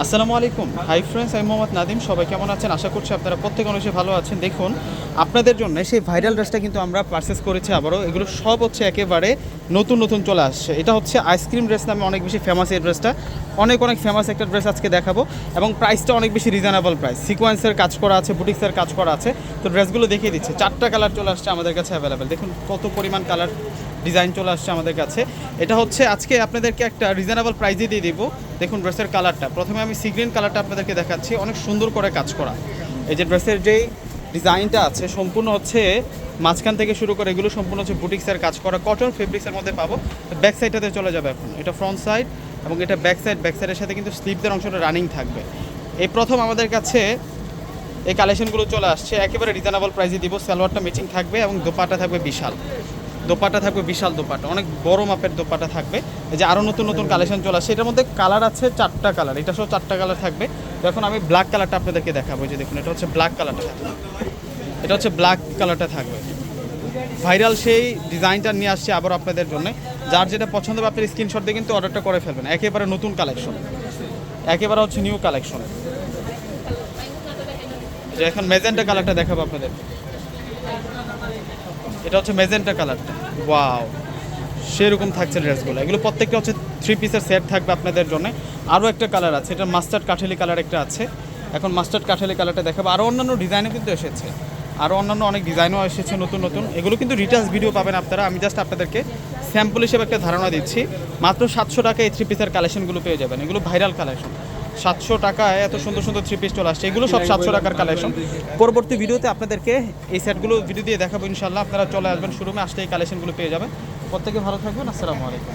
আসসালামু আলাইকুম। Hi friends আমি মোহাম্মদ নাদিম সবাই কেমন আছেন? আশা করছি আপনারা প্রত্যেক অংশে ভালো আছেন। দেখুন, আপনাদের জন্য সেই ভাইরাল ড্রেসটা কিন্তু আমরা পারচেস করেছি আবারও। এগুলো সব হচ্ছে একেবারে নতুন নতুন চলে আসছে। এটা হচ্ছে আইসক্রিম ড্রেস নামে অনেক বেশি ফেমাস এই ড্রেসটা অনেক অনেক ফেমাস একটা ড্রেস আজকে দেখাবো। এবং প্রাইসটা অনেক বেশি রিজনেবল প্রাইস সিকোয়েন্সের কাজ করা আছে বুটিক্সের কাজ করা আছে। তো ড্রেসগুলো দেখিয়ে দিচ্ছে। চারটা কালার চলে আসছে আমাদের কাছে অ্যাভেলেবেল দেখুন, কত পরিমাণ কালার ডিজাইন চলে আসছে আমাদের কাছে। এটা হচ্ছে আজকে আপনাদেরকে একটা রিজনেবল প্রাইজে দিয়ে দেবো। দেখুন ড্রেসের কালারটা প্রথমে আমি সি গ্রিন কালারটা আপনাদেরকে দেখাচ্ছি। অনেক সুন্দর করে কাজ করা। এই যে ড্রেসের যেই ডিজাইনটা আছে, সম্পূর্ণ হচ্ছে মাঝখান থেকে শুরু করে এগুলো সম্পূর্ণ হচ্ছে বুটিক্সের কাজ করা। কটন ফেব্রিক্সের মধ্যে পাবো। ব্যাক সাইডটাতে চলে যাবে এখন। এটা ফ্রন্ট সাইড এবং এটা ব্যাক সাইড ব্যাক সাইডের সাথে কিন্তু স্লিপদের অংশটা রানিং থাকবে। এই প্রথম আমাদের কাছে এই কালেকশনগুলো চলে আসছে। একেবারে রিজনেবল প্রাইসে দিব। সালোয়ারটা ম্যাচিং থাকবে এবং দোপাটা থাকবে বিশাল। দোপাটা থাকবে, বিশাল দোপাটা। অনেক বড় মাপের দোপাটা থাকবে। এই যে আরও নতুন নতুন কালেকশন চলে আসছে এটার মধ্যে কালার আছে চারটা কালার এটা সহ চারটা কালার থাকবে। এখন আমি ব্ল্যাক কালারটা আপনাদেরকে দেখাবো যে দেখুন, এটা হচ্ছে ব্ল্যাক কালারটা থাকবে। এটা হচ্ছে ব্ল্যাক কালারটা থাকবে। ভাইরাল সেই ডিজাইনটা নিয়ে আসছে আবার আপনাদের জন্য। যার যেটা পছন্দ হবে, আপনার স্ক্রিনশট দিয়ে কিন্তু অর্ডারটা করে ফেলবেন। একেবারে নতুন কালেকশন একেবারে হচ্ছে নিউ কালেকশন এখন মেজেন্টা কালারটা দেখাবো আপনাদের। এটা হচ্ছে মেজেন্টা কালারটা ওয়াও সেরকম থাকছে ড্রেসগুলো এগুলো প্রত্যেকটা হচ্ছে থ্রি পিসের সেট থাকবে আপনাদের জন্য। আরও একটা কালার আছে, এটা মাস্টার্ড কাঠালি কালার একটা আছে। এখন মাস্টার্ড কাঠালি কালারটা দেখাবো। আরও অন্যান্য ডিজাইনও কিন্তু এসেছে। আরও অন্যান্য অনেক ডিজাইনও এসেছে নতুন নতুন। এগুলো কিন্তু রিটার্স ভিডিও পাবেন আপনারা। আমি জাস্ট আপনাদেরকে স্যাম্পল হিসেবে একটা ধারণা দিচ্ছি। মাত্র সাতশো টাকা এই থ্রি পিসের কালেকশনগুলো পেয়ে যাবেন। এগুলো ভাইরাল কালেকশন সাতশো টাকায় এত সুন্দর সুন্দর থ্রি পিস চলে আসছে। এগুলো সব সাতশো টাকার কালেকশন পরবর্তী ভিডিওতে আপনাদেরকে এই সেটগুলো ভিডিও দিয়ে দেখাবো ইনশাল্লাহ আপনারা চলে আসবেন শোরুমে আসলে এই কালেকশনগুলো পেয়ে যাবেন। প্রত্যেকে ভালো থাকবেন। আসসালামু আলাইকুম।